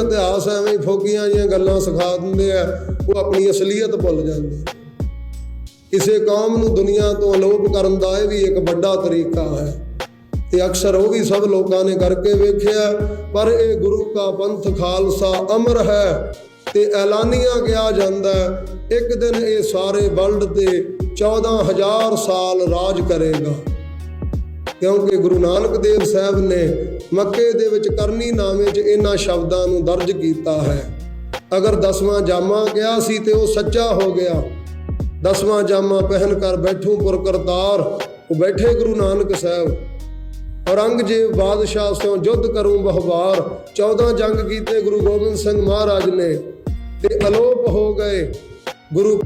ਇਤਿਹਾਸ ਐਵੇਂ ਫੋਕੀਆਂ ਜੀਆਂ ਗੱਲਾਂ ਸਿਖਾ ਦਿੰਦੇ ਆ, ਉਹ ਆਪਣੀ ਅਸਲੀਅਤ ਭੁੱਲ ਜਾਂਦੇ। ਕਿਸੇ ਕੌਮ ਨੂੰ ਦੁਨੀਆ ਤੋਂ ਅਲੋਪ ਕਰਨ ਦਾ ਇਹ ਵੀ ਇੱਕ ਵੱਡਾ ਤਰੀਕਾ ਹੈ। ਤੇ ਅਕਸਰ ਉਹ ਵੀ ਸਭ ਲੋਕਾਂ ਨੇ ਕਰਕੇ ਵੇਖਿਆ, ਪਰ ਇਹ ਗੁਰੂ ਕਾ ਪੰਥ ਖਾਲਸਾ ਅਮਰ ਹੈ ਤੇ ਐਲਾਨੀਆਂ ਗਿਆ ਜਾਂਦਾ ਇੱਕ ਦਿਨ ਇਹ ਸਾਰੇ ਵਰਲਡ ਤੇ 14000 ਸਾਲ ਰਾਜ ਕਰੇਗਾ। ਕਿਉਂਕਿ ਗੁਰੂ ਨਾਨਕ ਦੇਵ ਸਾਹਿਬ ਨੇ ਮੱਕੇ ਦੇ ਵਿੱਚ ਕਰਨੀ ਨਾਮੇ 'ਚ ਇਹਨਾਂ ਸ਼ਬਦਾਂ ਨੂੰ ਦਰਜ ਕੀਤਾ ਹੈ। ਅਗਰ ਦਸਵਾਂ ਜਾਮਾ ਕਿਹਾ ਸੀ ਤੇ ਉਹ ਸੱਚਾ ਹੋ ਗਿਆ। ਦਸਵਾਂ ਜਾਮਾ ਪਹਿਨ ਕਰ ਬੈਠੂ ਪੁਰ ਕਰਤਾਰ, ਉਹ ਬੈਠੇ ਗੁਰੂ ਨਾਨਕ ਸਾਹਿਬ। ਔਰੰਗਜ਼ੇਬ ਬਾਦਸ਼ਾਹ ਤੋਂ ਯੁੱਧ ਕਰੂੰ ਬਹੁਵਾਰ 14 ਜੰਗ ਕੀਤੇ ਗੁਰੂ ਗੋਬਿੰਦ ਸਿੰਘ ਮਹਾਰਾਜ ਨੇ ਤੇ ਅਲੋਪ ਹੋ ਗਏ। ਗੁਰੂ